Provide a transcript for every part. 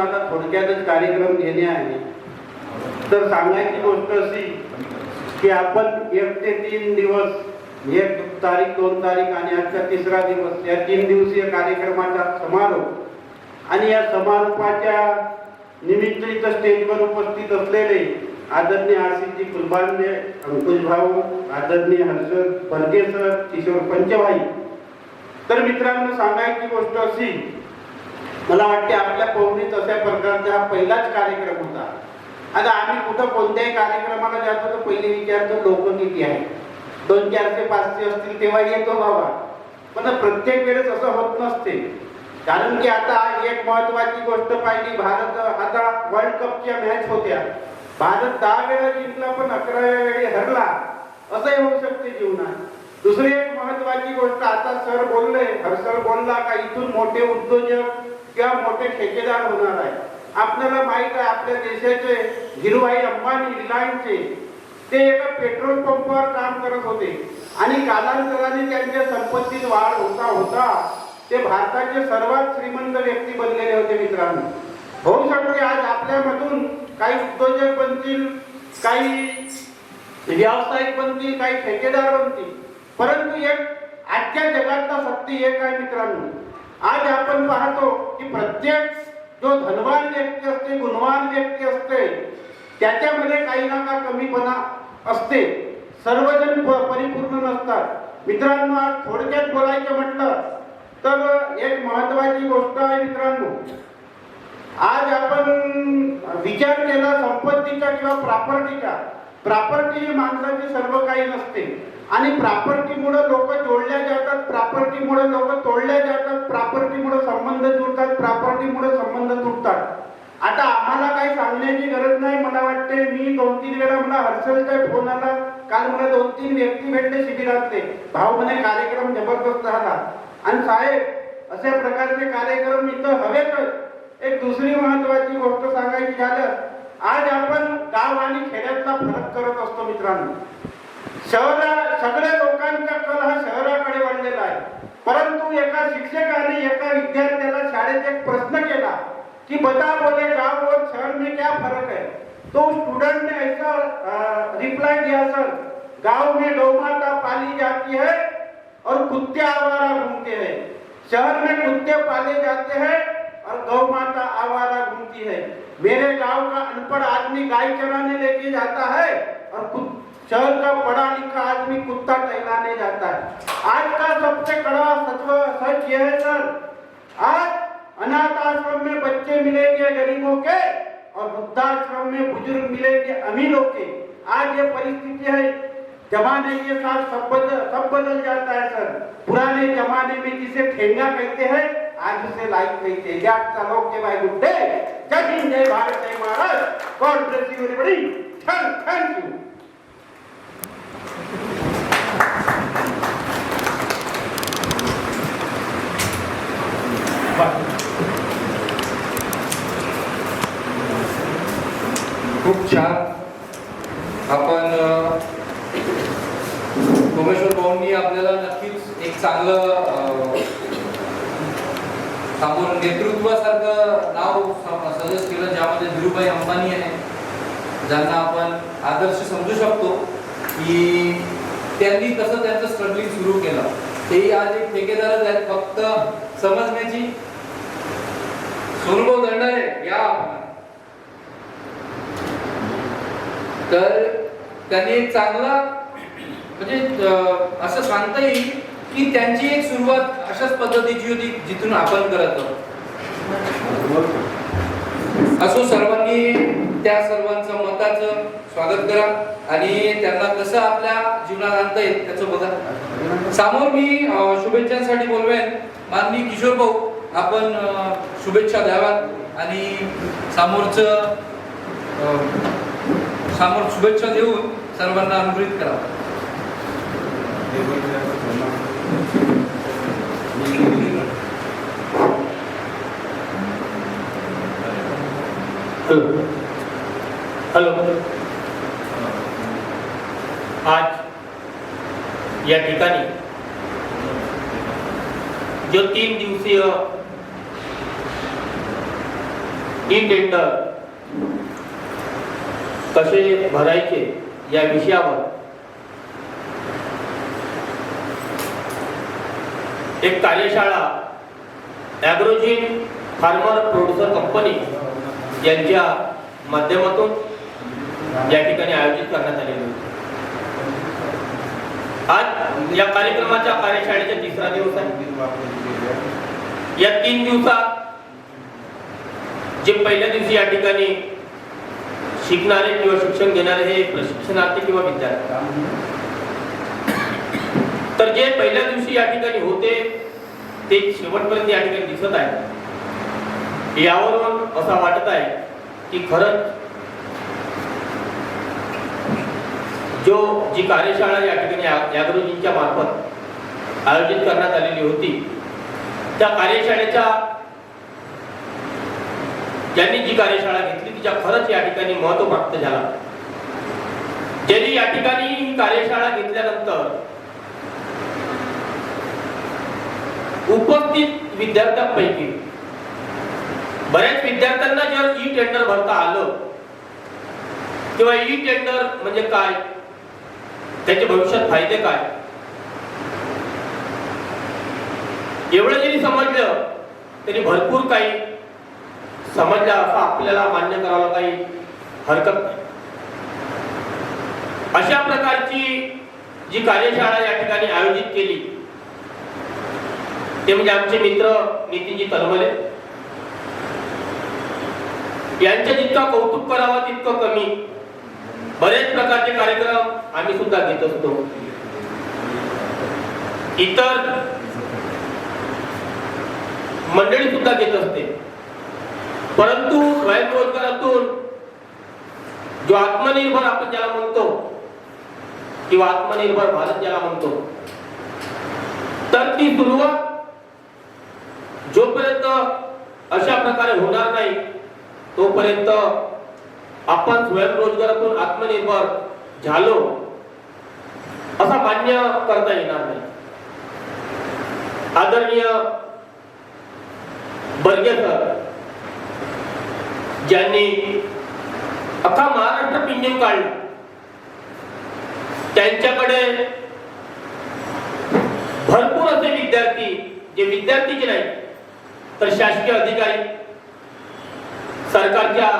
आता थोडक्यातच कार्यक्रम घेणे आहे. तर सांगायची गोष्ट अशी की आपण एक ते तीन दिवस एक तारीख दोन तारीख आणि आजचा तिसरा दिवस या तीन दिवसीय कार्यक्रमाचा समारोप आणि या समारोपाच्या निमित्त इथं स्टेजवर उपस्थित असलेले आदरणीय आशिषजी कुलबांडे अंकुश भाऊ आदरणीय हर्षद फडके सर किशोर पंचभाई. तर मित्रांनो सांगायची गोष्ट अशी मला वाटते आपल्या पवनीत अशा प्रकारचा हा पहिलाच कार्यक्रम होता. आता आम्ही कुठं कोणत्याही कार्यक्रमाला जातो तर पहिले विचारतो लोक किती आहे दोन चारशे पाचशे असतील तेव्हा येतो बाबा. पण प्रत्येक वेळेस असं होत नसते. कारण की आता एक महत्वाची गोष्ट पाहिली भारत आता वर्ल्ड कपच्या मॅच होत्या. भारत दहा वेळा जिंकला पण अकराव्या वेळी हरला. असंही होऊ शकते जीवनात. दुसरी एक महत्वाची गोष्ट आता सर बोलले हर्षल बोलला का इथून मोठे उद्योजक किंवा मोठे ठेकेदार होणार आहे. आपल्याला माहीत आहे आपल्या देशाचे धीरूभाई अंबानी रिलायन्सचे ते एका पेट्रोल पंपावर काम करत होते. आणि कालांतराने त्यांच्या संपत्तीत वाढ होता होता. ते भारताचे सर्वात श्रीमंत व्यक्ती बनलेले होते मित्रांनो. होऊ शकते आज आपल्यामधून काही उद्योजक बनतील काही व्यावसायिक बनतील काही ठेकेदार बनतील. परंतु एक आजच्या जगातला सत्य एक आहे मित्रांनो. आज आपण पाहतो की प्रत्येक जो धनवान व्यक्ती असते गुणवान व्यक्ती असते त्याच्यामध्ये काही ना का कमीपणा असते. सर्वजण परिपूर्ण नसतात. मित्रांनो आज थोडक्यात बोलायचं म्हटलं तर एक महत्वाची गोष्ट आहे मित्रांनो. आज आपण विचार केला संपत्तीचा किंवा प्रॉपर्टीचा. प्रॉपर्टी ही माणसाची सर्व काही नसते. आणि प्रॉपर्टीमुळे लोक जोडल्या जातात प्रॉपर्टीमुळे लोक तोडल्या प्रॉपर्टीमुळे संबंध तुटतात. आता आम्हाला काही सांगण्याची गरज नाही मला वाटते मी दोन तीन वेळा मला हर्षलचा फोन आला. काल मला दोन तीन व्यक्ती भेटले शिबिरातले. भाऊ म्हणे कार्यक्रम जबरदस्त झाला. आणि साहेब अशा प्रकारचे कार्यक्रम इथं हवेतच एक दुसरी महत्वाची गोष्ट सांगायची झालं आज आपण गाव आणि खेड्यातला फरक करत असतो मित्रांनो. शहरा सगळ्या लोकांचा कल हा शहराकडे वाढलेला आहे. परंतु एका शिक्षकाने एका विद्यार्थ्याने शाळेत एक प्रश्न केला कि बता बोले गाँव और शहर में क्या फ़र्क है तो स्टूडेंट ने ऐसा रिप्लाई दिया, सर गाँव में गौ माता पाली जाती है और कुत्ते आवारा घूमते हैं। शहर में कुत्ते पाले जाते हैं और गौ माता आवारा घूमती है। मेरे गाँव का अनपढ़ आदमी गाय चराने लेके जाता है और शहर का पढ़ा लिखा आदमी कुत्ता टहलाने जाता है। आज का सबसे कड़वा सच यह है, सर। आज अनाथ आश्रम में बच्चे मिलेंगे गरीबों के और वृद्धाश्रम में बुजुर्ग मिलेंगे अमीरों के। आज ये परिस्थिति है जमाने के साथ सब बदल सब बदल जाता है सर। पुराने जमाने में जिसे ठेंगा कहते हैं आज उसे लाइक कहते हैं क्या लोग के भाई गुड डे जय हिंद जय भारत जय Maharaj God bless you everybody thank you खूप छान. आपण अ, सोमेश्वर भाऊंनी आपल्याला नक्कीच एक चांगलं अ, सांगून नेतृत्वासारखं नाव सजेस्ट केलं ज्यामध्ये धीरूभाई अंबानी आहे. ज्यांना आपण आदर्श समजू शकतो की त्यांनी कसं त्यांचं स्ट्रगलिंग सुरू केलं. तेही आज एक ठेकेदारच आहेत. फक्त समजण्याची सोनभाऊ दंडारे या आपण. तर त्यांनी चांगला म्हणजे असं सांगता येईल की त्यांची एक सुरुवात अशाच पद्धतीची होती जिथून आपण करत आहोत. असो सर्वांनी त्या सर्वांचं मताचं स्वागत करा आणि त्यांना कसं आपल्या जीवनात आणता येईल त्याचं बघा. समोर मी शुभेच्छांसाठी बोलवेन. माननी किशोर भाऊ आपण शुभेच्छा द्याव्यात आणि समोरचं समोर शुभेच्छा देऊन सर्वांना अनुग्रहित करा. हॅलो। आज या ठिकाणी जो तीन दिवसीय ई टेंडर कसे भरायचे या विषयावर. एक कार्यशाळा ॲग्रोजिन फार्मर प्रोड्युसर कंपनी यांच्या माध्यमातून या ठिकाणी आयोजित करण्यात आलेली होती. आज या कार्यक्रमाच्या कार्यशाळेचा तिसरा दिवस आहे. या तीन दिवसात जे पहिल्या दिवशी या ठिकाणी शिकणारे किंवा शिक्षण घेणारे हे प्रशिक्षणार्थी किंवा विद्यार्थी. तर जे पहिल्या दिवशी या ठिकाणी होते ते शेवटपर्यंत या ठिकाणी दिसत आहे यावरून असं वाटत आहे की खरंच जो जी कार्यशाळा या ठिकाणी याग्रोजींच्या मार्फत आयोजित करण्यात आलेली होती त्या कार्यशाळेच्या ज्यांनी जी कार्यशाळा घेतली तिच्या खरंच या ठिकाणी महत्त्व प्राप्त झाला. ज्यांनी या ठिकाणी ही कार्यशाळा घेतल्यानंतर उपस्थित विद्यार्थ्यांपैकी बऱ्याच विद्यार्थ्यांना जर ई टेंडर भरता आलं किंवा ई टेंडर म्हणजे काय त्याचे भविष्यात फायदे काय? एवढं जरी समजलं तरी भरपूर काही समजला असं आपल्याला मान्य करायला काही हरकत नाही. अशा प्रकारची जी कार्यशाळा या ठिकाणी आयोजित केली ते म्हणजे आमचे मित्र नितीनजी तलमले यांच्या जितका कौतुक करावं तितकं कमी. बरेच प्रकारचे कार्यक्रम आम्ही सुद्धा घेत असतो. इतर मंडळी सुद्धा घेत असते. परंतु स्वयंरोजगारातून जो आत्मनिर्भर आपण ज्याला म्हणतो किंवा आत्मनिर्भर भारत ज्याला म्हणतो तर ती सुरुवात जोपर्यंत अशा प्रकारे होणार नाही तोपर्यंत आपण स्वयंरोजगारातून आत्मनिर्भर झालो असा मान्य करता येणार नाही. आदरणीय बर्गे सर ज्यांनी अख्खा महाराष्ट्र पिंजून काढला. त्यांच्याकडे भरपूर असे विद्यार्थी जे विद्यार्थीचे नाही तर शासकीय अधिकारी सरकारच्या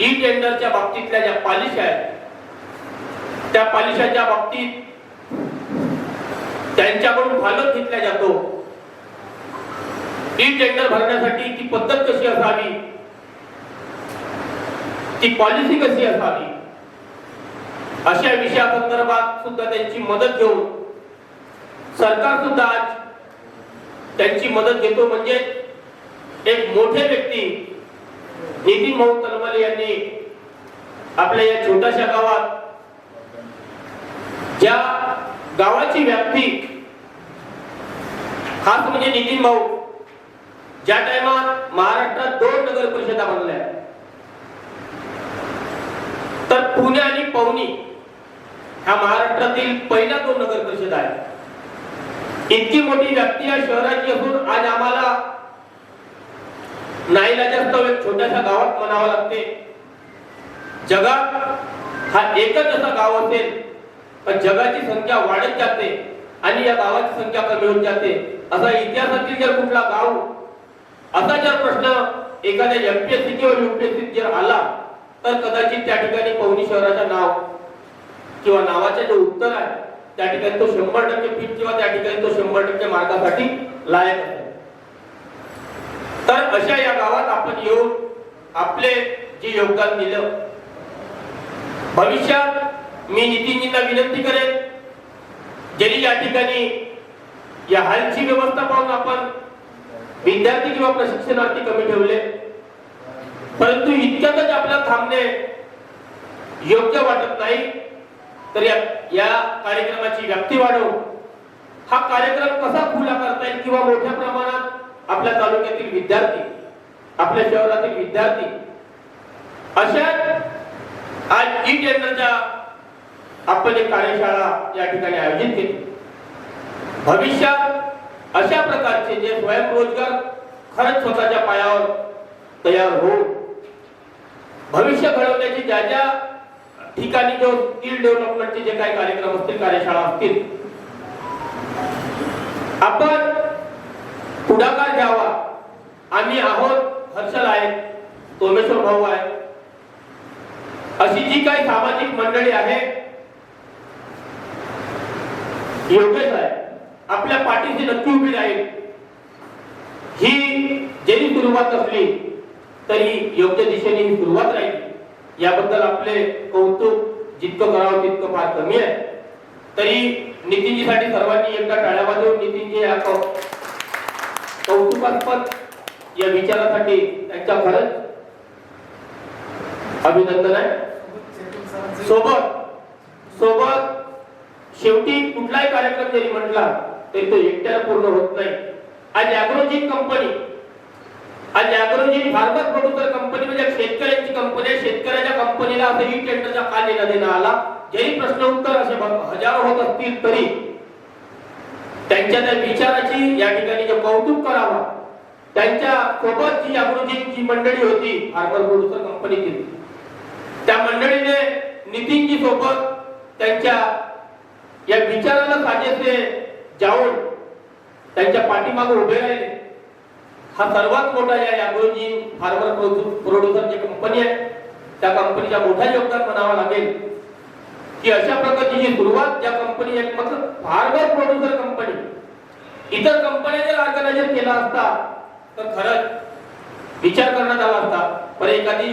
ई टेंडरच्या बाबतीतल्या ज्या पालिशा आहेत त्या पालिशाच्या बाबतीत त्यांच्याकडून फालत घेतला जातो. ई टेंडर भरण्यासाठी ती पद्धत कशी असावी? ती पॉलिसी कशी असावी? अशा विषयासंदर्भात सुद्धा त्यांची मदत घेऊन सरकार सुद्धा आज त्यांची मदत घेतो म्हणजे एक मोठे व्यक्ती नितीन भाऊ तलमले यांनी आपल्या या छोट्याशा गावात ज्या गावाची व्याप्ती खास म्हणजे नितीन भाऊ ज्या टायमात महाराष्ट्रात दोन नगर परिषदा बनल्या. तर पुणे आणि पवनी ह्या महाराष्ट्रातील पहिला दोन नगर परिषद आहे. इतकी मोठी व्याप्ती या शहराची असून आज आम्हाला नाईलाजास्तव एक छोट्याशा गावात म्हणावं लागते. जगात हा एकच असा गाव असेल पण जगाची संख्या वाढत जाते आणि या गावाची संख्या कमी होत जाते. असा इतिहासातील जर कुठला गाव असा जर प्रश्न एखाद्या एमपीएससी किंवा युपीएससी जर आला तर कदाचित त्या ठिकाणी पवनी शहराचं नाव किंवा नावाचे जे उत्तर आहे त्या ठिकाणी तो शंभर टक्के फिट किंवा त्या ठिकाणी तो शंभर टक्के मार्गासाठी लायक आहे. तर अशा या गावात आपण येऊन आपले जे योगदान दिलं भविष्यात मी नितीनजींना विनंती करेन जरी या ठिकाणी या हालची व्यवस्था पाहून आपण विद्यार्थी किंवा प्रशिक्षणार्थी कमी ठेवले परंतु इतक्यातच आपल्याला थांबणे योग्य वाटत नाही. तर या या कार्यक्रमाची व्याप्ती वाढवून हा कार्यक्रम कसा खुला करता येईल किंवा मोठ्या प्रमाणात आपल्या तालुक्यातील विद्यार्थी आपल्या शहरातील विद्यार्थी अशा आज ई टेंडरच्या आपण एक कार्यशाळा या ठिकाणी आयोजित केली. भविष्यात अशा प्रकारचे जे स्वयंरोजगार खरंच स्वतःच्या पायावर तयार होऊन भविष्य घडवण्याची ज्या ज्या ठिकाणी जो स्किल डेव्हलपमेंटचे जे काही कार्यक्रम असतील कार्यशाळा असतील आपण पुढाकार घ्यावा. आम्ही आहोत हर्षल आहे सोमेश्वर भाऊ आहे अशी जी काही सामाजिक मंडळी आहे योगेश आहे आपल्या पाठीशी नक्की उभी राहील. ही जरी सुरुवात असली तरी योग्य दिशेने ही सुरुवात राहील. याबद्दल आपले कौतुक जितकं करावं तितकं फार कमी आहे. तरी नितीनजीसाठी सर्वांनी एकदा टाळ्या वाजवून नितीनजी या कौतुकास्पद या विचारासाठी त्यांच्या खरंच अभिनंदन आहे. सोबत सोबत शेवटी कुठलाही कार्यक्रम जरी म्हटला तरी तो एकट्याला पूर्ण होत नाही. आज अॅग्रोजिन कंपनी आज अॅग्रोजिन फार्मर प्रोड्युसर कंपनी म्हणजे शेतकऱ्यांची कंपनी आहे शेतकऱ्याच्या कंपनीला असं ई टेंडरचा का देण्यात देण्यात आला. जरी प्रश्न उत्तर असे हजारो होत असतील तरी त्यांच्या त्या विचाराची या ठिकाणी जे कौतुक करावा त्यांच्यासोबत जी अॅग्रोजिन जी मंडळी होती फार्मर प्रोड्युसर कंपनीची त्या मंडळीने नितीनजी सोबत त्यांच्या या विचाराला साजेसे जाऊन त्यांच्या पाठीमागे उभे राहिले. हा सर्वात मोठा या यागोजी फार्मर प्रोड्युसर जी कंपनी आहे. त्या कंपनीचा मोठा योगदान म्हणावं लागेल की अशा प्रकारची जी सुरुवात ज्या कंपनी एक मतलब फार्मर प्रोड्युसर कंपनी. इतर कंपन्या जर ऑर्गनायझर केला असता तर खरंच विचार करण्यात आला असता. पण एखादी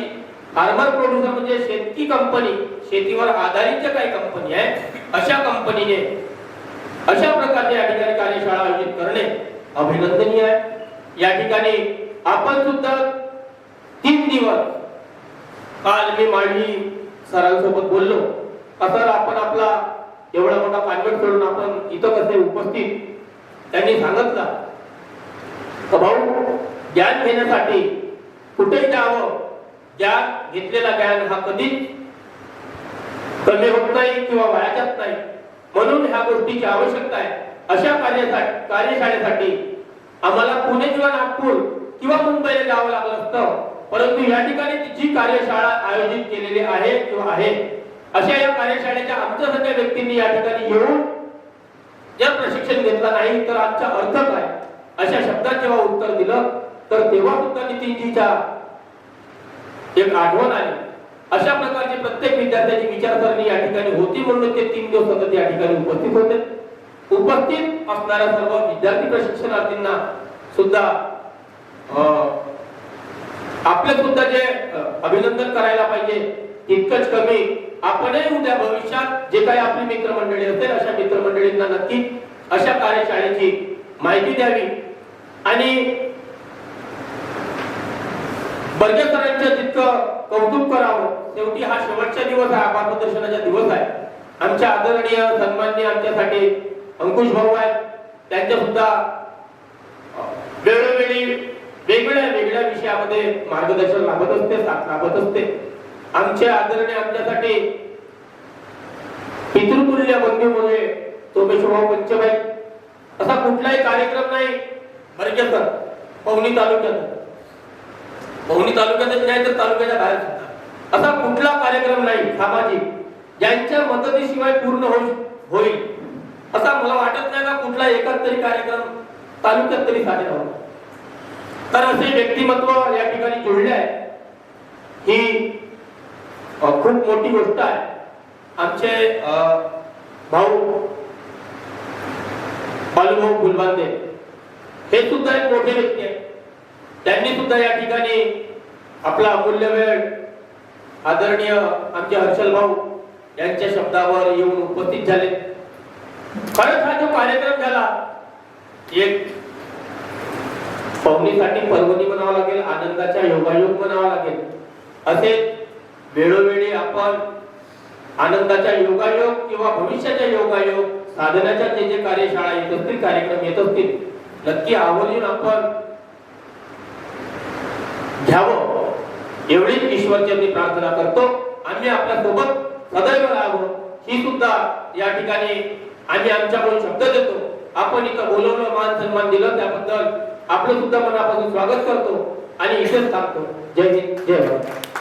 फार्मर प्रोड्युसर म्हणजे शेतकी कंपनी शेतीवर आधारित ज्या काही कंपनी आहे अशा कंपनीने अशा प्रकारच्या या ठिकाणी कार्यशाळा आयोजित करणे अभिनंदनीय आहे. या ठिकाणी आपण सुद्धा तीन दिवस काल मी मांडली सरांसोबत बोललो. सर आपण आपला एवढा मोठा कॉन्व्हेंट सोडून आपण इथं कसे उपस्थित? त्यांनी सांगितलं. का भाऊ ज्ञान घेण्यासाठी कुठे जावं? ज्ञान घेतलेला ज्ञान हा कधीच कमी होत नाही किंवा वाया जात नाही. म्हणून ह्या गोष्टीची आवश्यकता आहे. अशा कार्यासाठी कार्यशाळेसाठी आम्हाला पुणे किंवा नागपूर किंवा मुंबईला जावं लागलं असतं. परंतु या ठिकाणी जी कार्यशाळा आयोजित केलेली आहे किंवा आहे अशा या कार्यशाळेच्या आमच्यासारख्या व्यक्तींनी या ठिकाणी येऊन जर प्रशिक्षण घेतलं नाही तर आजचा अर्थ काय? अशा शब्दात जेव्हा उत्तर दिलं तर तेव्हा सुद्धा नितीनजीच्या एक आठवण आली. अशा प्रकारची प्रत्येक विद्यार्थ्याची विचारसरणी या ठिकाणी होती म्हणून ते तीन दिवस सतत या ठिकाणी उपस्थित होते. उपस्थित असणाऱ्या सर्व विद्यार्थी प्रशिक्षणार्थींना सुद्धा अं, आपले सुद्धा जे अभिनंदन करायला पाहिजे तितकंच कमी आपणही उद्या भविष्यात जे काही आपली मित्रमंडळी असेल अशा मित्रमंडळींना नक्की अशा कार्यशाळेची माहिती द्यावी. आणि बर्गे सरांचं जितकं कौतुक करावं शेवटी हा शेवटचा दिवस आहे मार्गदर्शनाचा दिवस आहे. आमच्या आदरणीय सन्माननीय आमच्यासाठी अंकुश भाऊ आहेत. त्यांच्या सुद्धा वेळोवेळी वेगवेगळ्या वेगळ्या विषयामध्ये मार्गदर्शन लाभत असते साथ लाभत असते. आमचे आदरणीय आमच्यासाठी पितृतुल्य बंधू म्हणजे सोमेश्वरभाऊ पंचबाई असा कुठलाही कार्यक्रम नाही. बर्गे सर पवनी तालुक्यात. पवनी तालुक्यातच नाही तर तालुक्याच्या बाहेर सुद्धा. असा कुठला कार्यक्रम नाही सामाजिक ज्यांच्या मदतीशिवाय पूर्ण होईल होईल. असा मला वाटत नाही का कुठला एकच तरी कार्यक्रम तालुक्यात तरी झालेला तर असे व्यक्तिमत्व या ठिकाणी जोडले आहे. ही खूप मोठी गोष्ट आहे. आमचे भाऊ बालूभाऊ फुलबांदे हे सुद्धा एक मोठे व्यक्ती आहे त्यांनी सुद्धा या ठिकाणी आपला अमूल्य वेळ आदरणीय आमचे हर्षल भाऊ यांच्या शब्दावर येऊन उपस्थित झाले. खरंच हा जो कार्यक्रम झाला एक पवनीसाठी पर्वणी म्हणावा लागेल आनंदाचा योगायोग म्हणावा लागेल असे वेळोवेळी आपण आनंदाचा योगायोग किंवा भविष्याचा योगायोग साधनाच्या जे जे कार्यशाळा येत असतील कार्यक्रम येत असतील नक्की आवलीन आपण घ्यावं. एवढीच ईश्वरचरणी प्रार्थना करतो. आम्ही आपल्यासोबत सदैव राहावं. ही सुद्धा या ठिकाणी आम्ही आमच्याकडून शब्द देतो. आपण इथं बोलवलं मान सन्मान दिलं त्याबद्दल आपलं सुद्धा मनापासून स्वागत करतो आणि इथेच थांबतो. जय हिंद जय भारत.